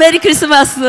메리 크리스마스.